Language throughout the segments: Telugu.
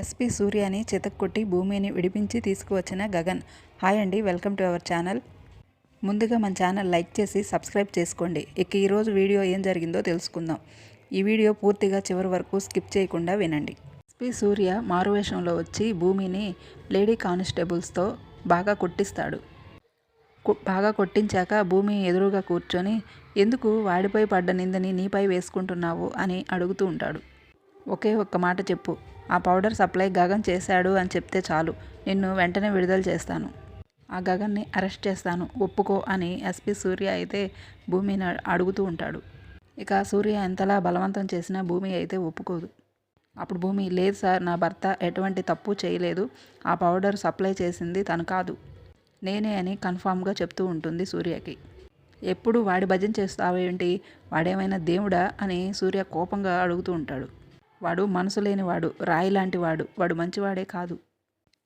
ఎస్పీ సూర్యని చితక్కొట్టి భూమిని విడిపించి తీసుకువచ్చిన గగన్. హాయ్ అండి వెల్కమ్ టు అవర్ ఛానల్. ముందుగా మన ఛానల్ లైక్ చేసి సబ్స్క్రైబ్ చేసుకోండి. ఇక ఈరోజు వీడియో ఏం జరిగిందో తెలుసుకుందాం. ఈ వీడియో పూర్తిగా చివరి వరకు స్కిప్ చేయకుండా వినండి. ఎస్పీ సూర్య మారువేషంలో వచ్చి భూమిని లేడీ కానిస్టేబుల్స్తో బాగా కొట్టిస్తాడు. కు- బాగా కొట్టించాక భూమి ఎదురుగా కూర్చొని ఎందుకు వాడిపై పడ్డ నిందని నీపై వేసుకుంటున్నావు? అని అడుగుతూ ఉంటాడు. ఒకే ఒక్క మాట చెప్పు. ఆ పౌడర్ సప్లై గగన్ చేశాడు అని చెప్తే చాలు. నిన్ను వెంటనే విడుదల చేస్తాను. ఆ గగన్ని అరెస్ట్ చేస్తాను. ఒప్పుకో అని ఎస్పీ సూర్య అయితే భూమిని అడుగుతూ ఉంటాడు. ఇక సూర్య ఎంతలా బలవంతం చేసినా భూమి అయితే ఒప్పుకోదు. అప్పుడు భూమి లేదు సార్ నా భర్త ఎటువంటి తప్పు చేయలేదు. ఆ పౌడర్ సప్లై చేసింది తను కాదు. నేనే అని కన్ఫామ్గా చెప్తూ ఉంటుంది సూర్యకి. ఎప్పుడు వాడి భజన చేస్తావేంటి? వాడేమైనా దేవుడా? అని సూర్య కోపంగా అడుగుతూ ఉంటాడు. వాడు మనసు లేనివాడు రాయి లాంటివాడు వాడు వాడు మంచివాడే కాదు.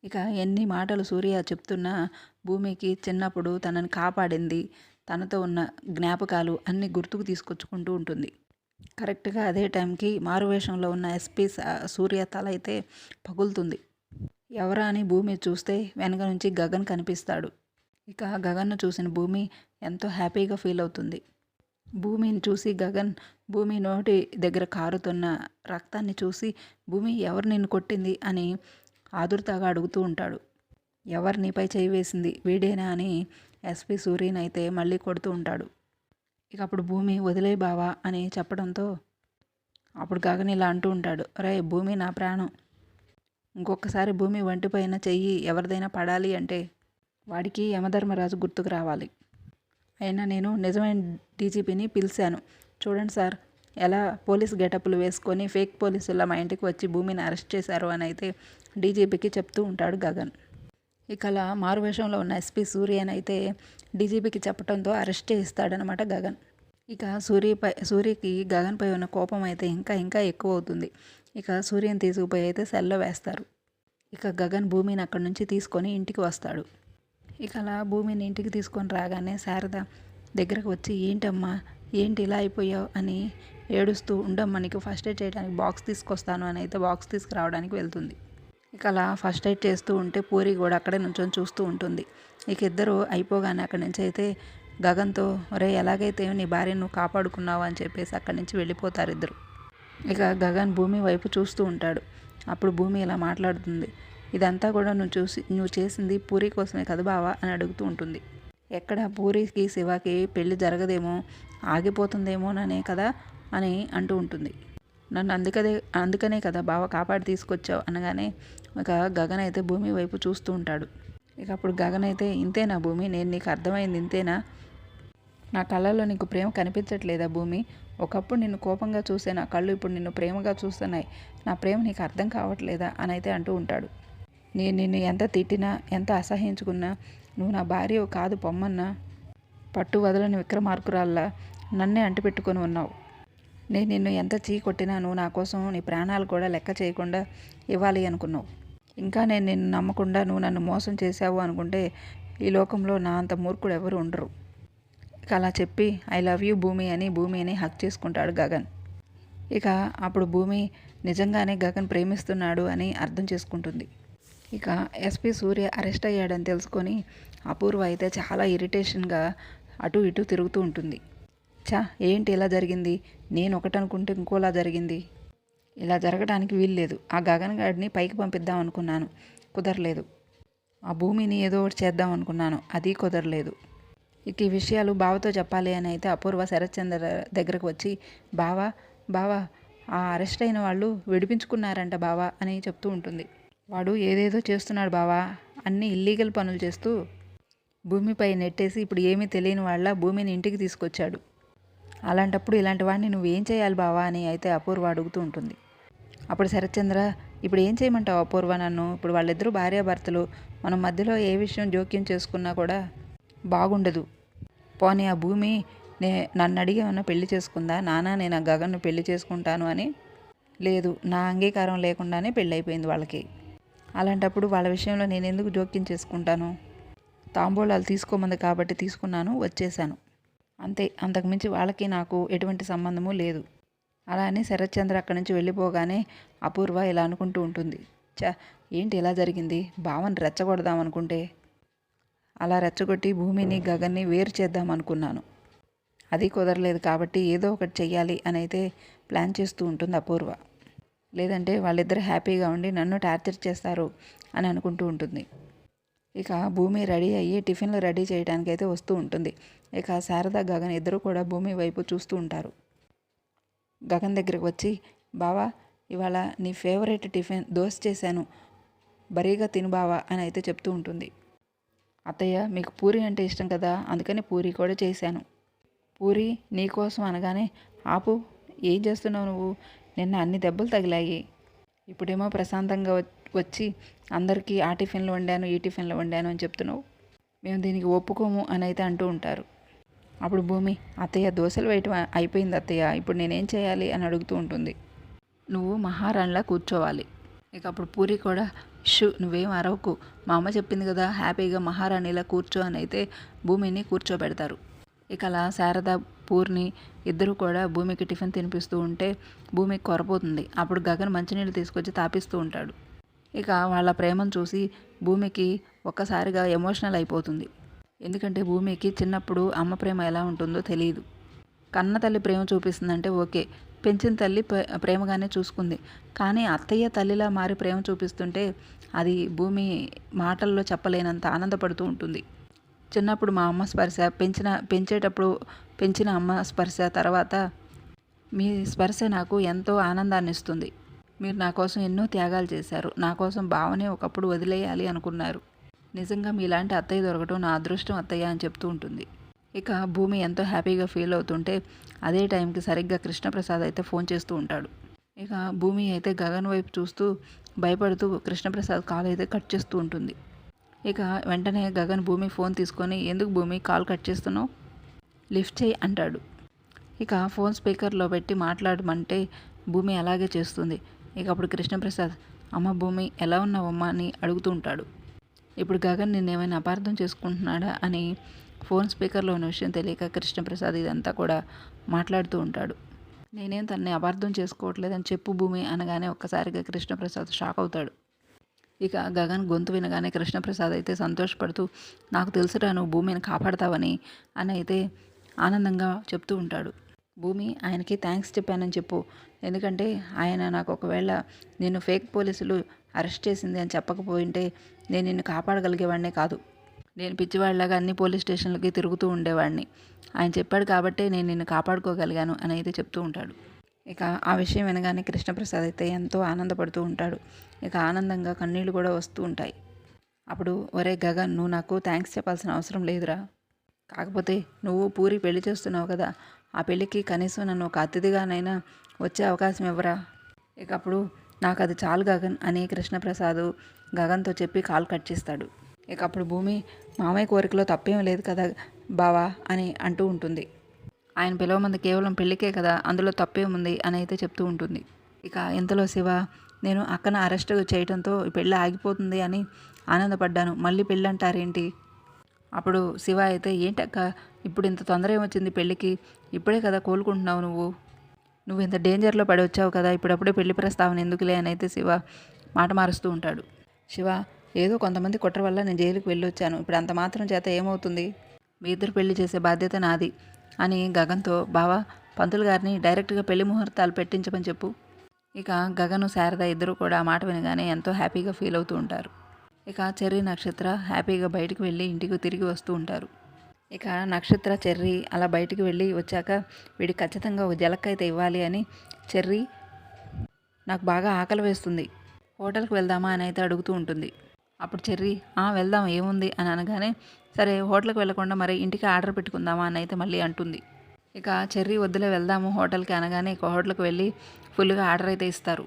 ఇక ఎన్ని మాటలు సూర్య చెప్తున్నా భూమికి చిన్నప్పుడు తనని కాపాడింది తనతో ఉన్న జ్ఞాపకాలు అన్ని గుర్తుకు తీసుకొచ్చుకుంటూ ఉంటుంది. కరెక్ట్గా అదే టైంకి మారువేషంలో ఉన్న ఎస్పీ సూర్య తల అయితే పగులుతుంది. ఎవరా అని భూమి చూస్తే వెనక నుంచి గగన్ కనిపిస్తాడు. ఇక గగన్ను చూసిన భూమి ఎంతో హ్యాపీగా ఫీల్ అవుతుంది. భూమిని చూసి గగన్ భూమి నోటి దగ్గర కారుతున్న రక్తాన్ని చూసి భూమి ఎవరు నిన్ను కొట్టింది? అని ఆదుర్తగా అడుగుతూ ఉంటాడు. ఎవరు నీపై చేయి వేసింది? వీడేనా? అని ఎస్పీ సూర్యన్ అయితే మళ్ళీ కొడుతూ ఉంటాడు. ఇక అప్పుడు భూమి వదిలే బావా? అని చెప్పడంతో అప్పుడు గగన్ ఇలా అంటూ ఉంటాడు. రే భూమి నా ప్రాణం. ఇంకొకసారి భూమి వంటిపైన చెయ్యి ఎవరిదైనా పడాలి అంటే వాడికి యమధర్మరాజు గుర్తుకు రావాలి. అయినా నేను నిజమైన డీజీపీని పిలిచాను. చూడండి సార్ ఎలా పోలీస్ గెటప్లు వేసుకొని ఫేక్ పోలీసుల మా ఇంటికి వచ్చి భూమిని అరెస్ట్ చేశారు అని అయితే డీజీపీకి చెప్తూ ఉంటాడు గగన్. ఇక అలా మారువేషంలో ఉన్న ఎస్పీ సూర్యన్ అయితే డీజీపీకి చెప్పడంతో అరెస్ట్ చేయిస్తాడనమాట గగన్. ఇక సూర్యపై సూర్యకి గగన్పై ఉన్న కోపం అయితే ఇంకా ఇంకా ఎక్కువ అవుతుంది ఇక సూర్యని తీసుకుపోయి అయితే సెల్లో వేస్తారు. ఇక గగన్ భూమిని అక్కడి నుంచి తీసుకొని ఇంటికి వస్తాడు. ఇక అలా భూమిని ఇంటికి తీసుకొని రాగానే శారద దగ్గరకు వచ్చి ఏంటమ్మా ఏంటి ఇలా అయిపోయావు అని ఏడుస్తూ ఉండమ్మనికి ఫస్ట్ ఎయిడ్ చేయడానికి బాక్స్ తీసుకొస్తాను అని అయితే బాక్స్ తీసుకురావడానికి వెళ్తుంది. ఇక అలా ఫస్ట్ ఎయిడ్ చేస్తూ ఉంటే పూరి కూడా అక్కడే నుంచొని చూస్తూ ఉంటుంది. ఇక ఇద్దరు అయిపోగానే అక్కడి నుంచి అయితే గగన్తో ఒరే ఎలాగైతే నీ భార్యను నువ్వు కాపాడుకున్నావు అని చెప్పేసి అక్కడి నుంచి వెళ్ళిపోతారు ఇద్దరు. ఇక గగన్ భూమి వైపు చూస్తూ ఉంటాడు. అప్పుడు భూమి ఇలా మాట్లాడుతుంది. ఇదంతా కూడా నువ్వు చూసి నువ్వు చేసింది పూరి కోసమే కదా బావా అని అడుగుతూ ఉంటుంది. ఎక్కడ పూరికి శివకి పెళ్ళి జరగదేమో ఆగిపోతుందేమోననే కదా అని అంటూ ఉంటుంది. నన్ను అందుకదే అందుకనే కదా బావ కాపాడి తీసుకొచ్చావు అనగానే ఇక గగన్ అయితే భూమి వైపు చూస్తూ ఉంటాడు. ఇక అప్పుడు గగన్ అయితే ఇంతేనా భూమి? నేను నీకు అర్థమైంది ఇంతేనా? నా కళ్ళల్లో నీకు ప్రేమ కనిపించట్లేదా భూమి? ఒకప్పుడు నిన్ను కోపంగా చూసే నా కళ్ళు ఇప్పుడు నిన్ను ప్రేమగా చూస్తున్నాయి. నా ప్రేమ నీకు అర్థం కావట్లేదా? అని అయితే అంటూ ఉంటాడు. నేను నిన్ను ఎంత తిట్టినా ఎంత అసహించుకున్నా నువ్వు నా భార్య కాదు పొమ్మన్నా. పట్టు వదలని విక్రమార్కురాల్లా నన్నే అంటిపెట్టుకొని ఉన్నావు. నేను నిన్ను ఎంత చీ కొట్టినా నువ్వు నా కోసం నీ ప్రాణాలు కూడా లెక్క చేయకుండా ఇవ్వాలి అనుకున్నావు. ఇంకా నేను నిన్ను నమ్మకుండా నువ్వు నన్ను మోసం చేశావు అనుకుంటే ఈ లోకంలో నా అంత మూర్ఖుడు ఎవరు ఉండరు. ఇక అలా చెప్పి ఐ లవ్ యూ భూమి అని భూమిని హక్ చేసుకుంటాడు గగన్. ఇక అప్పుడు భూమి నిజంగానే గగన్ ప్రేమిస్తున్నాడు అని అర్థం చేసుకుంటుంది. ఇక ఎస్పీ సూర్య అరెస్ట్ అయ్యాడని తెలుసుకొని అపూర్వ అయితే చాలా ఇరిటేషన్గా అటు ఇటు తిరుగుతూ ఉంటుంది. చా ఏంటి ఇలా జరిగింది? నేను ఒకటనుకుంటే ఇంకోలా జరిగింది. ఇలా జరగడానికి వీల్లేదు ఆ గగన్ గాడిని పైకి పంపిద్దాం అనుకున్నాను. కుదరలేదు. ఆ భూమిని ఏదో ఒకటి చేద్దాం అనుకున్నాను. అది కుదరలేదు. ఇక ఈ విషయాలు బావతో చెప్పాలి అని అయితే అపూర్వ శరత్చంద్ర దగ్గరకు వచ్చి బావా బావా ఆ అరెస్ట్ అయిన వాళ్ళు విడిపించుకున్నారంట బావా అని చెప్తూ ఉంటుంది. వాడు ఏదేదో చేస్తున్నాడు బావా. అన్ని ఇల్లీగల్ పనులు చేస్తూ భూమిపై నెట్టేసి ఇప్పుడు ఏమీ తెలియని వాళ్ళ భూమిని ఇంటికి తీసుకొచ్చాడు. అలాంటప్పుడు ఇలాంటి వాడిని నువ్వేం చేయాలి బావా అని అయితే అపూర్వ అడుగుతూ ఉంటుంది. అప్పుడు శరత్చంద్ర ఇప్పుడు ఏం చేయమంటావు అపూర్వ నన్ను? ఇప్పుడు వాళ్ళిద్దరూ భార్యాభర్తలు. మనం మధ్యలో ఏ విషయం జోక్యం చేసుకున్నా కూడా బాగుండదు. పోనీ ఆ భూమి నే నన్ను అడిగి ఏమన్నా పెళ్ళి చేసుకుందా? నానా నేను ఆ గగన్ను పెళ్ళి చేసుకుంటాను అని లేదు. నా అంగీకారం లేకుండానే పెళ్ళి అయిపోయింది వాళ్ళకి. అలాంటప్పుడు వాళ్ళ విషయంలో నేను ఎందుకు జోక్యం చేసుకుంటాను? తాంబూలాలు తీసుకోమంది కాబట్టి తీసుకున్నాను వచ్చేసాను అంతే అంతకుమించి వాళ్ళకి నాకు ఎటువంటి సంబంధము లేదు. అలానే శరత్చంద్ర అక్కడి నుంచి వెళ్ళిపోగానే అపూర్వ ఇలా అనుకుంటూ ఉంటుంది. చ ఏంటి ఇలా జరిగింది? బావని రెచ్చగొడదాం అనుకుంటే? అలా రెచ్చగొట్టి భూమిని గగన్ని వేరు చేద్దాం అనుకున్నాను. అది కుదరలేదు కాబట్టి ఏదో ఒకటి చెయ్యాలి అని అయితే ప్లాన్ చేస్తూ ఉంటుంది అపూర్వ. లేదంటే వాళ్ళిద్దరు హ్యాపీగా ఉండి నన్ను టార్చర్ చేస్తారు అని అనుకుంటూ ఉంటుంది. ఇక భూమి రెడీ అయ్యి టిఫిన్లు రెడీ చేయడానికి అయితే వస్తూ ఉంటుంది. ఇక శారద గగన్ ఇద్దరు కూడా భూమి వైపు చూస్తూ ఉంటారు. గగన్ దగ్గరికి వచ్చి బావా ఇవాళ నీ ఫేవరెట్ టిఫిన్ దోశ చేశాను. బరీగా తిను బావా అని అయితే చెప్తూ ఉంటుంది. అత్తయ్య మీకు పూరి అంటే ఇష్టం కదా అందుకని పూరి కూడా చేశాను. పూరి నీకోసం అనగానే ఆపు ఏం చేస్తున్నావు నువ్వు? నిన్న అన్ని దెబ్బలు తగిలాయి. ఇప్పుడేమో ప్రశాంతంగా వచ్చి అందరికీ ఆ టిఫిన్లు వండాను ఈ టిఫిన్లు వండాను అని చెప్తున్నావు. మేము దీనికి ఒప్పుకోము అని అయితే అంటూ ఉంటారు. అప్పుడు భూమి అత్తయ్య దోశలు వేయటం అయిపోయింది అత్తయ్య. ఇప్పుడు నేనేం చేయాలి అని అడుగుతూ ఉంటుంది. నువ్వు మహారాణిలా కూర్చోవాలి. ఇక అప్పుడు పూరి కూడా షూ నువ్వేం అరవకు. మా అమ్మ చెప్పింది కదా హ్యాపీగా మహారాణిలా కూర్చో అని అయితే భూమిని కూర్చోబెడతారు. ఇక అలా శారద పూర్ణి ఇద్దరు కూడా భూమికి టిఫిన్ తినిపిస్తూ ఉంటే భూమికి కొరపోతుంది అప్పుడు గగన్ మంచినీళ్ళు తీసుకొచ్చి తాపిస్తూ ఉంటాడు. ఇక వాళ్ళ ప్రేమను చూసి భూమికి ఒక్కసారిగా ఎమోషనల్ అయిపోతుంది. ఎందుకంటే భూమికి చిన్నప్పుడు అమ్మ ప్రేమ ఎలా ఉంటుందో తెలియదు కన్న తల్లి ప్రేమ చూపిస్తుందంటే ఓకే. పెంచిన తల్లి ప్రేమగానే చూసుకుంది. కానీ అత్తయ్య తల్లిలా మారి ప్రేమ చూపిస్తుంటే అది భూమి మాటల్లో చెప్పలేనంత ఆనందపడుతూ ఉంటుంది. చిన్నప్పుడు మా అమ్మ స్పర్శ పెంచిన పెంచేటప్పుడు పెంచిన అమ్మ స్పర్శ తర్వాత మీ స్పర్శ నాకు ఎంతో ఆనందాన్ని ఇస్తుంది. మీరు నా కోసం ఎన్నో త్యాగాలు చేశారు. నా కోసం భావనే ఒకప్పుడు వదిలేయాలి అనుకున్నారు. నిజంగా మీలాంటి అత్తయ్య దొరకటం నా అదృష్టం అత్తయ్య అని చెప్తూ ఉంటుంది. ఇక భూమి ఎంతో హ్యాపీగా ఫీల్ అవుతుంటే అదే టైంకి సరిగ్గా కృష్ణప్రసాద్ అయితే ఫోన్ చేస్తూ ఉంటాడు. ఇక భూమి అయితే గగన్ వైపు చూస్తూ భయపడుతూ కృష్ణప్రసాద్ కాల్ అయితే కట్ చేస్తూ ఉంటుంది. ఇక వెంటనే గగన్ భూమి ఫోన్ తీసుకొని ఎందుకు భూమి కాల్ కట్ చేస్తున్నావు? లిఫ్ట్ చేయి అంటాడు. ఇక ఫోన్ స్పీకర్లో పెట్టి మాట్లాడమంటే భూమి అలాగే చేస్తుంది. ఇక అప్పుడు కృష్ణప్రసాద్ అమ్మ భూమి ఎలా ఉన్నావమ్మా? అని అడుగుతూ ఉంటాడు. ఇప్పుడు గగన్ నిన్నేమైనా అపార్థం చేసుకుంటున్నాడా అని ఫోన్ స్పీకర్లో ఉన్న విషయం తెలియక కృష్ణప్రసాద్ ఇదంతా కూడా మాట్లాడుతూ ఉంటాడు. నేనేం తనని అపార్థం చేసుకోవట్లేదని చెప్పు భూమి అనగానే ఒక్కసారిగా కృష్ణప్రసాద్ షాక్ అవుతాడు. ఇక గగన్ గొంతు వినగానే కృష్ణప్రసాద్ అయితే సంతోషపడుతూ నాకు తెలుసురా నువ్వు భూమిని కాపాడతావని అని అయితే ఆనందంగా చెప్తూ ఉంటాడు. భూమి ఆయనకి థ్యాంక్స్ చెప్పానని చెప్పు. ఎందుకంటే ఆయన నాకు ఒకవేళ నేను ఫేక్ పోలీసులు అరెస్ట్ చేసింది అని చెప్పకపోయింటే నేను నిన్ను కాపాడగలిగేవాడినే కాదు. నేను పిచ్చివాడిలాగా అన్ని పోలీస్ స్టేషన్లకి తిరుగుతూ ఉండేవాడిని. ఆయన చెప్పాడు కాబట్టే నేను నిన్ను కాపాడుకోగలిగాను అని అయితే చెప్తూ ఉంటాడు. ఇక ఆ విషయం వినగానే కృష్ణప్రసాద్ అయితే ఎంతో ఆనందపడుతూ ఉంటాడు. ఇక ఆనందంగా కన్నీళ్ళు కూడా వస్తూ ఉంటాయి. అప్పుడు ఒరే గగన్ నువ్వు నాకు థ్యాంక్స్ చెప్పాల్సిన అవసరం లేదురా. కాకపోతే నువ్వు పూరి పెళ్ళి చేస్తున్నావు కదా. ఆ పెళ్ళికి కనీసం నన్ను ఒక అతిథిగానైనా వచ్చే అవకాశం ఇవ్వరా ఇక అప్పుడు నాకు అది చాలు గగన్ అని కృష్ణప్రసాద్ గగన్తో చెప్పి కాల్ కట్ చేస్తాడు. ఇక అప్పుడు భూమి మామయ్య కోరికలో తప్పేం లేదు కదా బావా అని అంటూ ఉంటుంది. ఆయన పిలవమంది కేవలం పెళ్ళికే కదా అందులో తప్పేముంది అని అయితే చెప్తూ ఉంటుంది. ఇక ఇంతలో శివ నేను అక్కన అరెస్ట్ చేయడంతో పెళ్ళి ఆగిపోతుంది అని ఆనందపడ్డాను. మళ్ళీ పెళ్ళి అంటారేంటి అప్పుడు శివ అయితే ఏంటక్క ఇప్పుడు ఇంత తొందర ఏమొచ్చింది పెళ్ళికి? ఇప్పుడే కదా కోలుకుంటున్నావు నువ్వు. నువ్వు ఇంత డేంజర్లో పడి వచ్చావు కదా ఇప్పుడప్పుడే పెళ్ళి ప్రస్తావన ఎందుకులే అని అయితే శివ మాట మారుస్తూ ఉంటాడు. శివ ఏదో కొంతమంది కుట్ర వల్ల నేను జైలుకి వెళ్ళొచ్చాను. ఇప్పుడు అంత మాత్రం చేత ఏమవుతుంది? మీ ఇద్దరు పెళ్ళి చేసే బాధ్యత నాది. అని గగన్తో బావా పంతులు గారిని డైరెక్ట్గా పెళ్ళి ముహూర్తాలు పెట్టించమని చెప్పు. ఇక గగను శారద ఇద్దరు కూడా ఆ మాట వినగానే ఎంతో హ్యాపీగా ఫీల్ అవుతూ ఉంటారు. ఇక చెర్రీ నక్షత్ర హ్యాపీగా బయటికి వెళ్ళి ఇంటికి తిరిగి వస్తూ ఉంటారు. ఇక నక్షత్ర చెర్రీ అలా బయటికి వెళ్ళి వచ్చాక వీడి ఖచ్చితంగా ఒక జలక్ అయితే ఇవ్వాలి అని చెర్రి నాకు బాగా ఆకలి వేస్తుంది హోటల్కి వెళ్దామా? అని అయితే అడుగుతూ ఉంటుంది. అప్పుడు చెర్రీ వెళ్దాం ఏముంది? అని అనగానే సరే హోటల్కి వెళ్ళకుండా మరి ఇంటికి ఆర్డర్ పెట్టుకుందామా అని అయితే మళ్ళీ అంటుంది. ఇక చెర్రీ వద్దులే వెళ్దాము హోటల్కి అనగానే ఇక హోటల్కి వెళ్ళి ఫుల్గా ఆర్డర్ అయితే ఇస్తారు.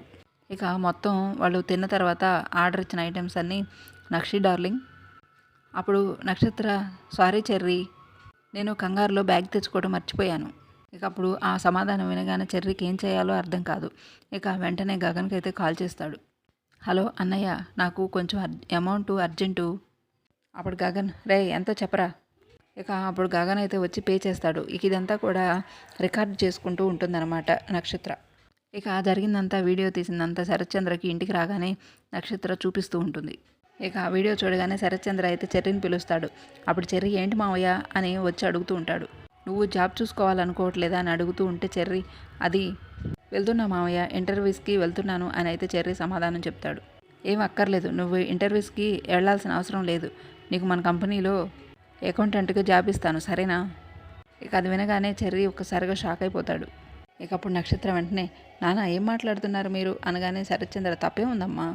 ఇక మొత్తం వాళ్ళు తిన్న తర్వాత ఆర్డర్ ఇచ్చిన ఐటమ్స్ అన్నీ నక్షి డార్లింగ్. అప్పుడు నక్షత్ర సారీ చెర్రీ నేను కంగారులో బ్యాగ్ తెచ్చుకోవడం మర్చిపోయాను. ఇక అప్పుడు ఆ సమాధానం వినగానే చెర్రీకి ఏం చేయాలో అర్థం కాదు. ఇక వెంటనే గగన్కి అయితే కాల్ చేస్తాడు. హలో అన్నయ్య నాకు కొంచెం అమౌంట్ అర్జెంటు అప్పుడు గగన్ రే ఎంతో చెప్పరా? ఇక అప్పుడు గగన్ అయితే వచ్చి పే చేస్తాడు. ఇక ఇదంతా కూడా రికార్డ్ చేసుకుంటూ ఉంటుందన్నమాట నక్షత్ర. ఇక జరిగిందంతా వీడియో తీసిందంతా శరత్చంద్రకి ఇంటికి రాగానే నక్షత్ర చూపిస్తూ ఉంటుంది. ఇక ఆ వీడియో చూడగానే శరత్చంద్ర అయితే చెర్రిని పిలుస్తాడు. అప్పుడు చెర్రి ఏంటి మావయ్య? అని వచ్చి అడుగుతూ ఉంటాడు. నువ్వు జాబ్ చూసుకోవాలనుకోవట్లేదా? అని అడుగుతూ ఉంటే చెర్రి అది వెళ్తున్నా మావయ్య ఇంటర్వ్యూస్కి వెళ్తున్నాను అని అయితే చెర్రి సమాధానం చెప్తాడు. ఏం అక్కర్లేదు నువ్వు ఇంటర్వ్యూస్కి వెళ్ళాల్సిన అవసరం లేదు. నీకు మన కంపెనీలో అకౌంటెంట్గా జాబ్ ఇస్తాను సరేనా? ఇక అది వినగానే చెర్రీ ఒక్కసారిగా షాక్ అయిపోతాడు. ఇక అప్పుడు నక్షత్రం వెంటనే నాన్న ఏం మాట్లాడుతున్నారు మీరు? అనగానే శరత్చంద్ర తప్పే ఉందమ్మా.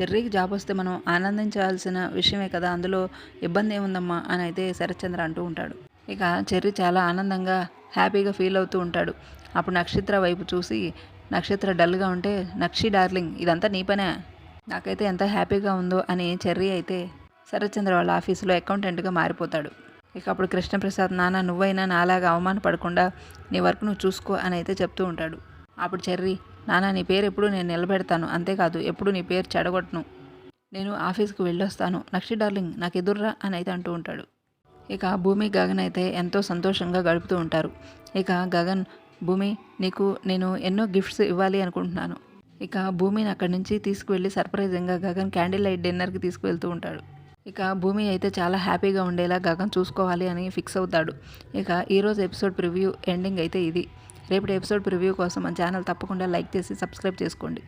చెర్రీకి జాబ్ వస్తే మనం ఆనందించాల్సిన విషయమే కదా అందులో ఇబ్బంది ఏముందమ్మా? అని అయితే శరత్చంద్ర అంటూ ఉంటాడు. ఇక చెర్రీ చాలా ఆనందంగా హ్యాపీగా ఫీల్ అవుతూ ఉంటాడు. అప్పుడు నక్షత్ర వైపు చూసి నక్షత్ర డల్గా ఉంటే నక్షి డార్లింగ్ ఇదంతా నీ పనే? నాకైతే ఎంత హ్యాపీగా ఉందో అని చెర్రీ అయితే శరత్చంద్ర వాళ్ళ ఆఫీసులో అకౌంటెంట్గా మారిపోతాడు. ఇక అప్పుడు కృష్ణప్రసాద్ నాన్న నువ్వైనా నాలాగా అవమానపడకుండా నీ వర్క్ నువ్వు చూసుకో అని అయితే చెప్తూ ఉంటాడు. అప్పుడు చెర్రీ నాన్న నీ పేరు ఎప్పుడు నేను నిలబెడతాను. అంతేకాదు ఎప్పుడు నీ పేరు చెడగొట్టను. నేను ఆఫీస్కి వెళ్ళొస్తాను. నక్షి డార్లింగ్ నాకు ఎదుర్రా అని అయితే అంటూ ఉంటాడు. ఇక భూమి గగన్ అయితే ఎంతో సంతోషంగా గడుపుతూ ఉంటారు. ఇక గగన్ భూమి నీకు నేను ఎన్నో గిఫ్ట్స్ ఇవ్వాలి అనుకుంటున్నాను. ఇక భూమిని అక్కడి నుంచి తీసుకువెళ్ళి సర్ప్రైజింగ్గా గగన్ క్యాండిల్ లైట్ డిన్నర్కి తీసుకువెళ్తూ ఉంటాడు. ఇక భూమి అయితే చాలా హ్యాపీగా ఉండేలా గగన్ చూసుకోవాలి అని ఫిక్స్ అవుతాడు. ఇక ఈరోజు ఎపిసోడ్ ప్రివ్యూ ఎండింగ్ అయితే ఇది. రేపటి ఎపిసోడ్ ప్రివ్యూ కోసం మన ఛానల్ తప్పకుండా లైక్ చేసి సబ్స్క్రైబ్ చేసుకోండి.